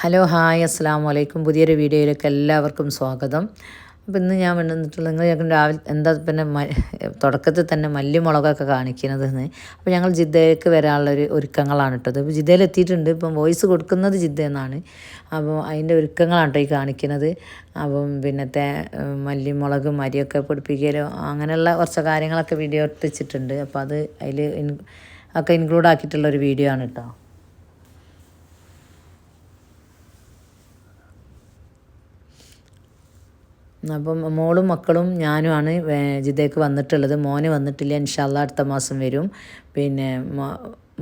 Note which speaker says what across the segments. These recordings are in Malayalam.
Speaker 1: ഹലോ ഹായ് അസ്സാം വലൈക്കും പുതിയൊരു വീഡിയോയിലേക്ക് എല്ലാവർക്കും സ്വാഗതം. അപ്പോൾ ഇന്ന് ഞാൻ വന്നിട്ടുള്ള നിങ്ങൾ ഞങ്ങൾ രാവിലെ എന്താ പിന്നെ തുടക്കത്തിൽ തന്നെ മല്ലിമുളകൊക്കെ കാണിക്കുന്നത് അപ്പോൾ ഞങ്ങൾ ജിദ്ദയിലേക്ക് വരാനുള്ളൊരു ഒരുക്കങ്ങളാണ് കേട്ടത് അപ്പോൾ ജിദ്ദയിൽ എത്തിയിട്ടുണ്ട്. ഇപ്പം വോയിസ് കൊടുക്കുന്നത് ജിദ്ദ എന്നാണ്. അപ്പോൾ അതിന്റെ ഒരുക്കങ്ങളാണ് കേട്ടോ ഈ കാണിക്കുന്നത്. അപ്പം പിന്നത്തെ മല്ലിമുളക് മരിയൊക്കെ പൊടിപ്പിക്കലോ അങ്ങനെയുള്ള കുറച്ച് കാര്യങ്ങളൊക്കെ വീഡിയോ എടുത്തിട്ടുണ്ട് അപ്പോൾ അത് അതിൽ ഒക്കെ ഇൻക്ലൂഡ് ആക്കിയിട്ടുള്ള ഒരു വീഡിയോ ആണ് കേട്ടോ. അപ്പം മോളും മക്കളും ഞാനുമാണ് ജിദ്ദയ്ക്ക് വന്നിട്ടുള്ളത്. മോന് വന്നിട്ടില്ല. ഇൻഷാല്ല അടുത്ത മാസം വരും. പിന്നെ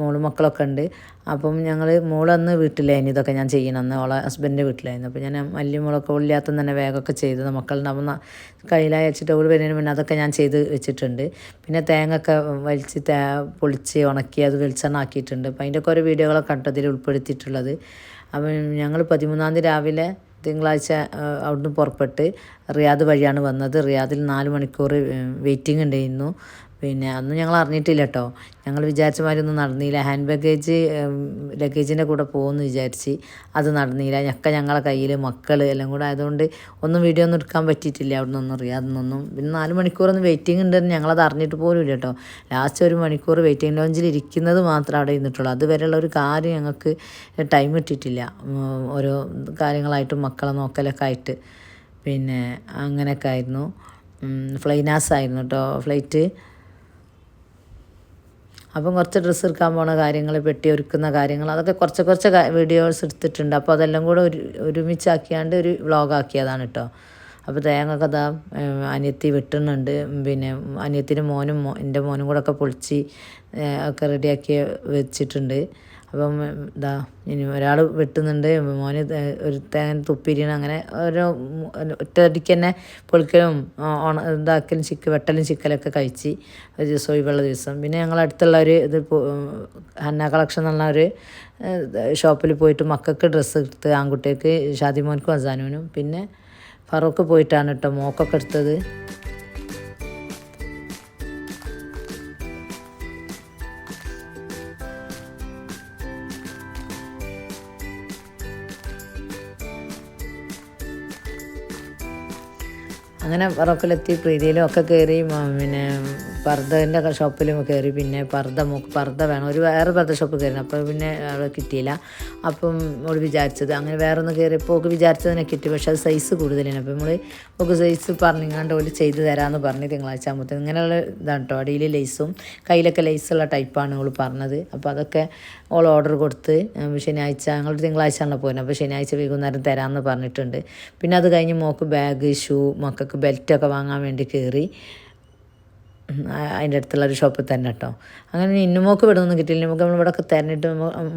Speaker 1: മോളും മക്കളൊക്കെ ഉണ്ട്. അപ്പം ഞങ്ങൾ മോളന്ന് വീട്ടിലായിരുന്നു ഇതൊക്കെ ഞാൻ ചെയ്യണമെന്ന് ഓളെ ഹസ്ബൻഡിന്റെ വീട്ടിലായിരുന്നു. അപ്പോൾ ഞാൻ മല്ലി മുളകൊക്കെ ഉള്ളിയാത്ത തന്നെ വേഗമൊക്കെ ചെയ്തത് മക്കളുണ്ടാവുന്ന കയ്യിലായി വെച്ചിട്ട് ഓൾ വരുന്നതിന് മുന്നേ അതൊക്കെ ഞാൻ ചെയ്ത് വെച്ചിട്ടുണ്ട്. പിന്നെ തേങ്ങൊക്കെ വലിച്ച് തേ പൊളിച്ച് ഉണക്കി അത് വെളിച്ചെണ്ണ ആക്കിയിട്ടുണ്ട്. അപ്പം അതിന്റെയൊക്കെ ഓരോ വീഡിയോകളൊക്കെ കണ്ടതിൽ ഉൾപ്പെടുത്തിയിട്ടുള്ളത്. അപ്പം ഞങ്ങൾ പതിമൂന്നാം തീയതി രാവിലെ തിങ്കളാഴ്ച അവിടുന്ന് പുറപ്പെട്ട് റിയാദ് വഴിയാണ് വന്നത്. റിയാദിൽ നാല് മണിക്കൂർ വെയിറ്റിംഗ് ഉണ്ടായിരുന്നു. പിന്നെ അന്ന് ഞങ്ങൾ അറിഞ്ഞിട്ടില്ല കേട്ടോ ഞങ്ങൾ വിചാരിച്ച മാതിരി ഒന്നും നടന്നില്ല. ഹാൻഡ് ബാഗേജ് ലഗേജിന്റെ കൂടെ പോകുമെന്ന് വിചാരിച്ച് അത് നടന്നില്ല. ഞക്ക ഞങ്ങളെ കയ്യിൽ മക്കൾ എല്ലാം കൂടെ ആയതുകൊണ്ട് ഒന്നും വീഡിയോ ഒന്നും എടുക്കാൻ പറ്റിയിട്ടില്ല. അവിടെ നിന്നൊന്നും അറിയാതെ നിന്നൊന്നും പിന്നെ നാല് മണിക്കൂറൊന്നും വെയിറ്റിംഗ് ഉണ്ടെന്ന് ഞങ്ങളത് അറിഞ്ഞിട്ട് പോലും ഇല്ല കേട്ടോ. ലാസ്റ്റ് ഒരു മണിക്കൂർ വെയിറ്റിംഗ് ലോഞ്ചിൽ ഇരിക്കുന്നത് മാത്രം അവിടെ ഇരുന്നിട്ടുള്ളൂ. അതുവരെയുള്ള ഒരു കാര്യം ഞങ്ങൾക്ക് ടൈം ഇട്ടിട്ടില്ല ഓരോ കാര്യങ്ങളായിട്ടും മക്കളെ നോക്കലൊക്കെ ആയിട്ട്. പിന്നെ അങ്ങനെയൊക്കെ ആയിരുന്നു. ഫ്ലൈനാസ് ആയിരുന്നു കേട്ടോ. ഫ്ലൈറ്റ് അപ്പം കുറച്ച് ഡ്രസ്സ് എടുക്കാൻ പോണ കാര്യങ്ങൾ പെട്ടി ഒരുക്കുന്ന കാര്യങ്ങൾ അതൊക്കെ കുറച്ച് കുറച്ച് വീഡിയോസ് എടുത്തിട്ടുണ്ട്. അപ്പോൾ അതെല്ലാം കൂടെ ഒരു ഒരുമിച്ചാക്കിയാണ്ട് ഒരു വ്ളോഗാക്കിയതാണ് കേട്ടോ അപ്പോൾ തേങ്ങ കഥ അനിയത്തി വെട്ടുന്നുണ്ട്. പിന്നെ അനിയത്തിന്റെ മോനും എന്റെ മോനും കൂടെ ഒക്കെ പൊളിച്ച് ഒക്കെ റെഡിയാക്കി വെച്ചിട്ടുണ്ട്. അപ്പം ഇതാ ഇനി ഒരാൾ വെട്ടുന്നുണ്ട്. മോന് ഒരു തേങ്ങ തുപ്പിരിയണം. അങ്ങനെ ഓരോ ഒറ്റയടിക്ക് തന്നെ പൊളിക്കലും ഓണ ഇതാക്കലും ചിക്ക് വെട്ടലും ചിക്കലൊക്കെ കഴിച്ച് ഒരു ദിവസം ഒഴിവുള്ള ദിവസം. പിന്നെ ഞങ്ങൾ അടുത്തുള്ള ഒരു ഇത് ഹന്ന കളക്ഷൻ എന്നുള്ള ഒരു ഷോപ്പിൽ പോയിട്ട് മക്കൾക്ക് ഡ്രസ്സ് എടുത്ത് ആൺകുട്ടികൾക്ക് ഷാദിമോൻക്കും അസാനുവിനും. പിന്നെ ഫറൂഖ് പോയിട്ടാണ് കേട്ടോ മോക്കൊക്കെ എടുത്തത്. അങ്ങനെ പറക്കലെത്തി പ്രീതിയിലും ഒക്കെ കയറി പിന്നെ പർദ്ദന്റെ ഷോപ്പിലും കയറി പിന്നെ പർദ്ദ മുക്ക് പർദ്ദ വേണം. ഒരു വേറെ പർദ്ദ ഷോപ്പ് കയറി അപ്പോൾ പിന്നെ അവിടെ കിട്ടിയില്ല. അപ്പം നമ്മൾ വിചാരിച്ചത് അങ്ങനെ വേറെ ഒന്ന് കയറിയപ്പോൾ ഒക്കെ വിചാരിച്ചതിനെ കിട്ടി. പക്ഷെ അത് സൈസ് കൂടുതലാണ്. അപ്പോൾ നമ്മൾ ഒക്കെ സൈസ് പറഞ്ഞിങ്ങാണ്ട് ഓൽ ചെയ്ത് തരാമെന്ന് പറഞ്ഞ് തിങ്കളാഴ്ച ആകുമ്പോൾ ഇങ്ങനെയുള്ള ഇതാണ് കേട്ടോ അടിയിൽ ലേസും കയ്യിലൊക്കെ ലേസുള്ള ടൈപ്പാണ് ഓൾ പറഞ്ഞത്. അപ്പോൾ അതൊക്കെ ഓൾ ഓർഡർ കൊടുത്ത് ശനിയാഴ്ച ഞങ്ങൾ തിങ്കളാഴ്ച ആണല്ലോ പോകുന്നത് അപ്പോൾ ശനിയാഴ്ച വൈകുന്നേരം തരാമെന്ന് പറഞ്ഞിട്ടുണ്ട്. പിന്നെ അത് കഴിഞ്ഞ് മോക്ക് ബാഗ് ഷൂ മക്കൾക്ക് ബെൽറ്റൊക്കെ വാങ്ങാൻ വേണ്ടി കയറി അതിന്റെ അടുത്തുള്ള ഒരു ഷോപ്പിൽ തന്നെ കേട്ടോ. അങ്ങനെ ഇന്നുമോക്ക് ഇവിടെ ഒന്നും കിട്ടിയില്ല. നമുക്ക് നമ്മൾ ഇവിടെയൊക്കെ തരണിട്ട്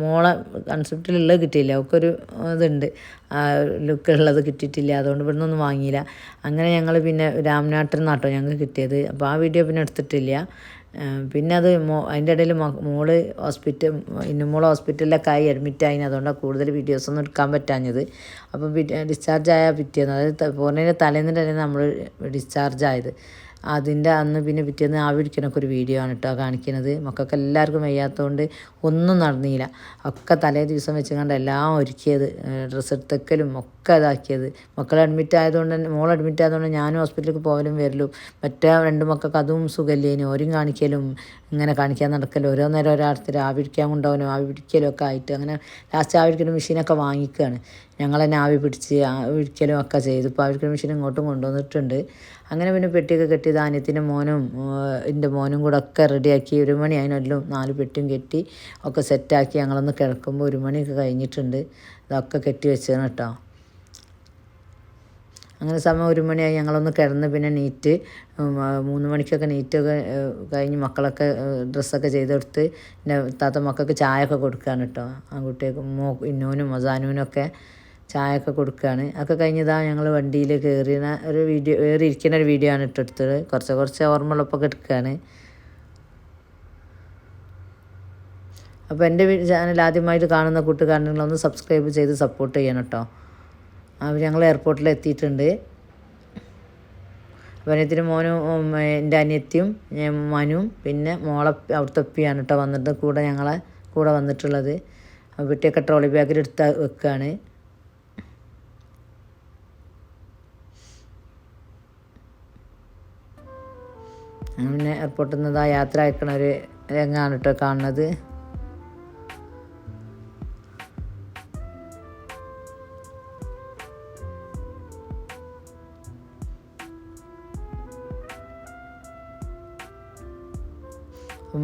Speaker 1: മോളെ കൺസെപ്റ്റിലുള്ളത് കിട്ടിയില്ല. അവൾക്കൊരു ഇതുണ്ട്. ലുക്കുള്ളത് കിട്ടിയിട്ടില്ല. അതുകൊണ്ട് ഇവിടെ നിന്നൊന്നും വാങ്ങിയില്ല. അങ്ങനെ ഞങ്ങൾ പിന്നെ രാംനാട്ടിൽ നിന്നാട്ടോ ഞങ്ങൾക്ക് കിട്ടിയത്. അപ്പോൾ ആ വീഡിയോ പിന്നെ എടുത്തിട്ടില്ല. പിന്നെ അത് മോ അതിന്റെ ഇടയിൽ മോൾ ഹോസ്പിറ്റൽ ഇന്നുമോൾ ഹോസ്പിറ്റലിലൊക്കെ ആയി അഡ്മിറ്റായി അതുകൊണ്ടാണ് കൂടുതൽ വീഡിയോസൊന്നും എടുക്കാൻ പറ്റാഞ്ഞത്. അപ്പം ഡിസ്ചാർജ് ആയ പിറ്റേന്ന്. അതായത് പോകുന്നതിന്റെ തലേന്നിന്റെ തന്നെ നമ്മൾ ഡിസ്ചാർജ് ആയത്. അതിന്റെ അന്ന് പിന്നെ പിറ്റേന്ന് ആവി ഒരു വീഡിയോ ആണ് കേട്ടോ കാണിക്കുന്നത് മക്കൾക്ക് എല്ലാവർക്കും വയ്യാത്തതുകൊണ്ട് ഒന്നും നടന്നില്ല. ഒക്കെ തലേ ദിവസം വെച്ച് കണ്ട് എല്ലാം ഒരുക്കിയത്. ഡ്രസ്സ് എടുത്തക്കലും ഒക്കെ ഇതാക്കിയത്. മക്കൾ അഡ്മിറ്റ് ആയതുകൊണ്ട് തന്നെ മോൾ അഡ്മിറ്റ് ആയതുകൊണ്ട് ഞാനും ഹോസ്പിറ്റലിലേക്ക് പോകലും വരലും. മറ്റേ രണ്ട് മക്കൾക്ക് അതും സുഖമില്ലേനി ഓരും കാണിക്കലും ഇങ്ങനെ കാണിക്കാൻ നടക്കലും. ഓരോ നേരം ഒരാൾക്ക് ആവി പിടിക്കാൻ കൊണ്ടുപോകാനും ആവി പിടിക്കലും ഒക്കെ ആയിട്ട് അങ്ങനെ ലാസ്റ്റ് ആവി മെഷീനൊക്കെ വാങ്ങിക്കുകയാണ് ഞങ്ങൾ തന്നെ ആവി പിടിച്ച് ആവി പിടിക്കലും ഒക്കെ ചെയ്തു. ഇപ്പോൾ ആവി മെഷീൻ ഇങ്ങോട്ടും കൊണ്ടുവന്നിട്ടുണ്ട്. അങ്ങനെ പിന്നെ പെട്ടിയൊക്കെ കെട്ടി ധാന്യത്തിന്റെ മോനും എന്റെ മോനും കൂടെ ഒക്കെ റെഡിയാക്കി ഒരു മണി അതിനെല്ലാം നാല് പെട്ടിയും കെട്ടി ഒക്കെ സെറ്റാക്കി ഞങ്ങളൊന്ന് കിടക്കുമ്പോൾ ഒരു മണിയൊക്കെ കഴിഞ്ഞിട്ടുണ്ട്. ഇതൊക്കെ കെട്ടി വെച്ചതാണ് കേട്ടോ. അങ്ങനെ സമയം ഒരു മണിയായി ഞങ്ങളൊന്ന് കിടന്ന് പിന്നെ നീറ്റ് മൂന്ന് മണിക്കൊക്കെ നീറ്റൊക്കെ കഴിഞ്ഞ് മക്കളൊക്കെ ഡ്രസ്സൊക്കെ ചെയ്തെടുത്ത് എന്റെ താത്ത മക്കൾക്ക് ചായ ഒക്കെ കൊടുക്കുകയാണ് കേട്ടോ. ആൺകുട്ടികൾക്ക് മോ ഇന്നൂനും മസാനൂനൊക്കെ ചായ ഒക്കെ കൊടുക്കുകയാണ് അതൊക്കെ കഴിഞ്ഞതാ ഞങ്ങൾ വണ്ടിയിൽ കയറിയ ഒരു വീഡിയോ കയറി ഇരിക്കുന്ന ഒരു വീഡിയോ ആണ് ഇട്ടെടുത്തത്. കുറച്ച് കുറച്ച് ഓർമ്മയുള്ളപ്പൊക്കെ എടുക്കുകയാണ് അപ്പോൾ എന്റെ ചാനൽ ആദ്യമായിട്ട് കാണുന്ന കൂട്ടുകാരനങ്ങളൊന്ന് സബ്സ്ക്രൈബ് ചെയ്ത് സപ്പോർട്ട് ചെയ്യണം കേട്ടോ അപ്പോൾ ഞങ്ങൾ എയർപോർട്ടിൽ എത്തിയിട്ടുണ്ട്. അനിയത്തിന് മോനും എന്റെ അനിയത്തിയും മനും പിന്നെ മോളെ അവിടുത്തെ ഒപ്പിയാണ് കേട്ടോ വന്നിട്ട് കൂടെ ഞങ്ങളെ കൂടെ വന്നിട്ടുള്ളത്. കുട്ടിയൊക്കെ ട്രോളി ബാഗിൽ എടുത്ത് വെക്കുകയാണ് പിന്നെ എയർപോർട്ടിൽ നിന്ന് യാത്ര അയക്കണ ഒരു രംഗമാണ് കേട്ടോ കാണുന്നത്.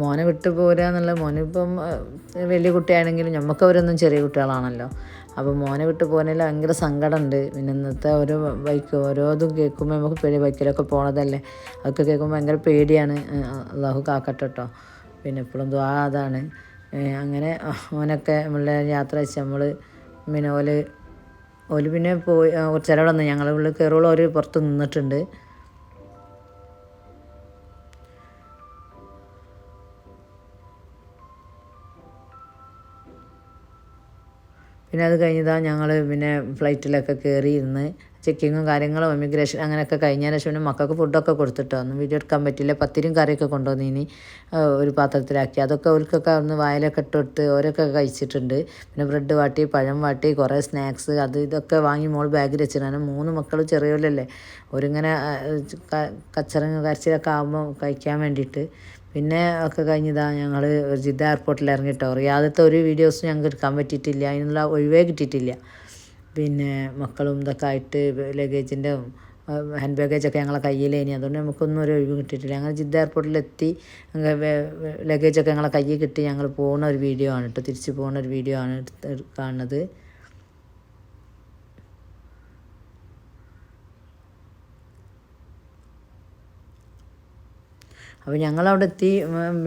Speaker 1: മോനെ വിട്ടു പോരുക എന്നുള്ള മോനിപ്പം വലിയ കുട്ടിയാണെങ്കിലും നമുക്ക് അവരൊന്നും ചെറിയ കുട്ടികളാണല്ലോ. അപ്പോൾ മോനെ വിട്ട് പോകുന്നതിൽ ഭയങ്കര സങ്കടമുണ്ട്. പിന്നെ ഇന്നത്തെ ഓരോ ബൈക്ക് ഓരോതും കേൾക്കുമ്പോൾ നമുക്ക് പേടി ബൈക്കിലൊക്കെ പോണതല്ലേ? അതൊക്കെ കേൾക്കുമ്പോൾ ഭയങ്കര പേടിയാണ്. അള്ളാഹു കാക്കട്ടെ കേട്ടോ പിന്നെ എപ്പോഴും ദ്വാ അതാണ്. അങ്ങനെ മോനൊക്കെ നമ്മളെ യാത്ര വെച്ച് നമ്മൾ പിന്നെ ഓൽ ഓൽ പിന്നെ പോയി ചിലവിടെ നിന്ന്. ഞങ്ങളുടെ ഉള്ളിൽ കയറുള്ള പുറത്ത് നിന്നിട്ടുണ്ട്. പിന്നെ അത് കഴിഞ്ഞതാ ഞങ്ങൾ പിന്നെ ഫ്ലൈറ്റിലൊക്കെ കയറി ഇരുന്ന് ചെക്കിങ്ങും കാര്യങ്ങളും ഇമിഗ്രേഷൻ അങ്ങനെയൊക്കെ കഴിഞ്ഞതിന് ശേഷം പിന്നെ മക്കൾക്ക് ഫുഡൊക്കെ കൊടുത്തിട്ടോ ഒന്നും വീഡിയോ എടുക്കാൻ പറ്റില്ല പത്തിരിയും കറിയൊക്കെ കൊണ്ടുവന്നിനി ഒരു പാത്രത്തിലാക്കി. അതൊക്കെ അവർക്കൊക്കെ ഒന്ന് വായിലൊക്കെ ഇട്ടിട്ട് ഓരൊക്കെ കഴിച്ചിട്ടുണ്ട്. പിന്നെ ബ്രെഡ് വാട്ടി പഴം വാട്ടി കുറേ സ്നാക്സ് അത് ഇതൊക്കെ വാങ്ങി മോൾ ബാഗിൽ വെച്ചിട്ടാണ് മൂന്ന് മക്കൾ ചെറിയവരല്ലേ അവരിങ്ങനെ കച്ചറങ്ങ് കരച്ചിലൊക്കെ ആകുമ്പോൾ കഴിക്കാൻ വേണ്ടിയിട്ട് പിന്നെ ഒക്കെ കഴിഞ്ഞതാ ഞങ്ങൾ ജിദ്ദ എയർപോർട്ടിൽ ഇറങ്ങിയിട്ടോ റിയാദത്തെ ഒരു വീഡിയോസും ഞങ്ങൾക്ക് എടുക്കാൻ പറ്റിയിട്ടില്ല. അതിനുള്ള ഒഴിവേ കിട്ടിയിട്ടില്ല. പിന്നെ മക്കളും ഇതൊക്കെ ആയിട്ട് ലഗേജിന്റെ ഹാൻഡ് ബാഗേജൊക്കെ ഞങ്ങളെ കയ്യിലേനി അതുകൊണ്ട് നമുക്കൊന്നും ഒരു ഒഴിവ് കിട്ടിയിട്ടില്ല. ഞങ്ങൾ ജിദ്ദ എയർപോർട്ടിലെത്തി ലഗേജൊക്കെ ഞങ്ങളെ കയ്യിൽ കിട്ടി. ഞങ്ങൾ പോകുന്ന ഒരു വീഡിയോ ആണ് കേട്ടോ തിരിച്ച് പോകുന്ന ഒരു വീഡിയോ ആണ് കാണുന്നത്. അപ്പോൾ ഞങ്ങളവിടെ എത്തി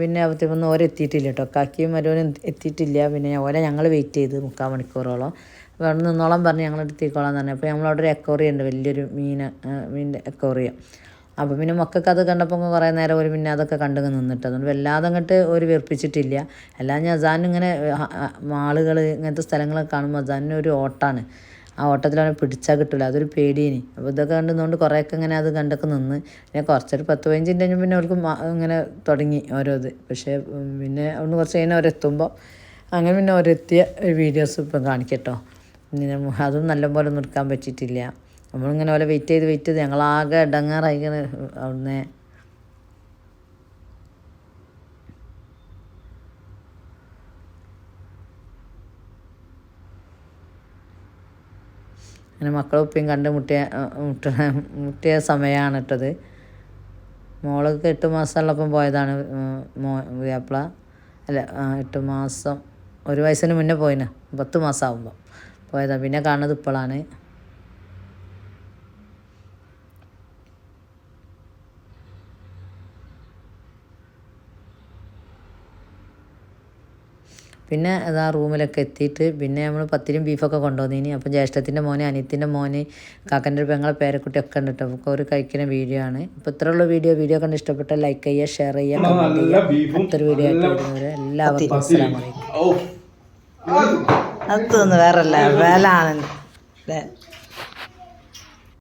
Speaker 1: പിന്നെ അവിടെ വന്ന് എത്തിയിട്ടില്ല കേട്ടോ കാക്കിയും മരുവനും എത്തിയിട്ടില്ല. പിന്നെ ഓരെ ഞങ്ങൾ വെയിറ്റ് ചെയ്ത് മുക്കാൽ മണിക്കൂറോളം. അപ്പോൾ അവിടെ നിന്നോളം പറഞ്ഞ് ഞങ്ങൾ എത്തിക്കോളാം എന്ന് പറഞ്ഞു. അപ്പോൾ ഞങ്ങളവിടെ ഒരു എക്കോറിയ ഉണ്ട് വലിയൊരു മീൻ മീനിന്റെ എക്കോറിയ അപ്പോൾ പിന്നെ മക്കൾക്ക് അത് കണ്ടപ്പോൾ കുറേ നേരം ഒരു പിന്നെ അതൊക്കെ കണ്ടു നിന്നിട്ട്. അതുകൊണ്ട് വല്ലാതെ അങ്ങോട്ട് ഒരു വെറുപ്പിച്ചിട്ടില്ല. അല്ലാതെ ഞാൻ അസാനിങ്ങനെ മാളുകൾ ഇങ്ങനത്തെ സ്ഥലങ്ങളൊക്കെ കാണുമ്പോൾ അസാനിന് ഒരു ഓട്ടാണ്. ആ ഓട്ടത്തിൽ പിടിച്ചാൽ കിട്ടില്ല അതൊരു പേടിയിനി. അപ്പോൾ ഇതൊക്കെ കണ്ടുകൊണ്ട് കുറേയൊക്കെ ഇങ്ങനെ അത് കണ്ടൊക്കെ നിന്ന്. പിന്നെ കുറച്ചൊരു പത്ത് പതിനഞ്ച് മിനിറ്റ് പിന്നെ അവർക്ക് ഇങ്ങനെ തുടങ്ങി ഓരോ ഇത്. പക്ഷേ പിന്നെ അവിടുന്ന് കുറച്ച് കഴിഞ്ഞാൽ അവരെത്തുമ്പോൾ അങ്ങനെ പിന്നെ അവരെത്തിയ വീഡിയോസ് ഇപ്പം കാണിക്കട്ടോ. പിന്നെ അതും നല്ലപോലെ ഒന്നും എടുക്കാൻ പറ്റിയിട്ടില്ല. നമ്മളിങ്ങനെ പോലെ വെയിറ്റ് ചെയ്ത് വെയിറ്റ് ചെയ്ത് ഞങ്ങളാകെ ഇടങ്ങാറായിങ്ങനെ അവിടുന്ന് അങ്ങനെ മക്കളെ ഉപ്പയും കണ്ട് മുട്ടിയ മുട്ട മുട്ടിയ സമയമാണ് ഇട്ടത്. മോളൊക്കെ എട്ട് മാസമുള്ളപ്പം പോയതാണ് മോ വ്യാപ്ല അല്ല എട്ട് മാസം ഒരു വയസ്സിന് മുന്നേ പോയിന്. പത്ത് മാസമാകുമ്പോൾ പോയതാണ് പിന്നെ കാണുന്നത് ഇപ്പോഴാണ് പിന്നെ അത് ആ റൂമിലൊക്കെ എത്തിയിട്ട് പിന്നെ നമ്മൾ പത്തിരിയും ബീഫൊക്കെ കൊണ്ടുവന്നിനി. അപ്പോൾ ജ്യേഷ്ഠത്തിന്റെ മോനെ അനിയത്തിന്റെ മോന് കാക്കന്റെ ഒരു പെങ്ങളെ പേരക്കുട്ടി ഒക്കെ ഉണ്ട് കേട്ടോ അപ്പോൾ ഒരു കഴിക്കുന്ന വീഡിയോ ആണ്. അപ്പോൾ ഇത്രയുള്ള വീഡിയോ വീഡിയോ കണ്ട് ഇഷ്ടപ്പെട്ടാൽ ലൈക്ക് ചെയ്യുക ഷെയർ ചെയ്യുക
Speaker 2: കമന്റ്
Speaker 1: ചെയ്യുക. അടുത്തൊരു വീഡിയോ ആയിട്ട് വരുന്നവരെ എല്ലാവർക്കും അസ്സലാമു അലൈക്കും. അത് തോന്നുന്നു വേറല്ല. വേലാണ് അല്ലേ?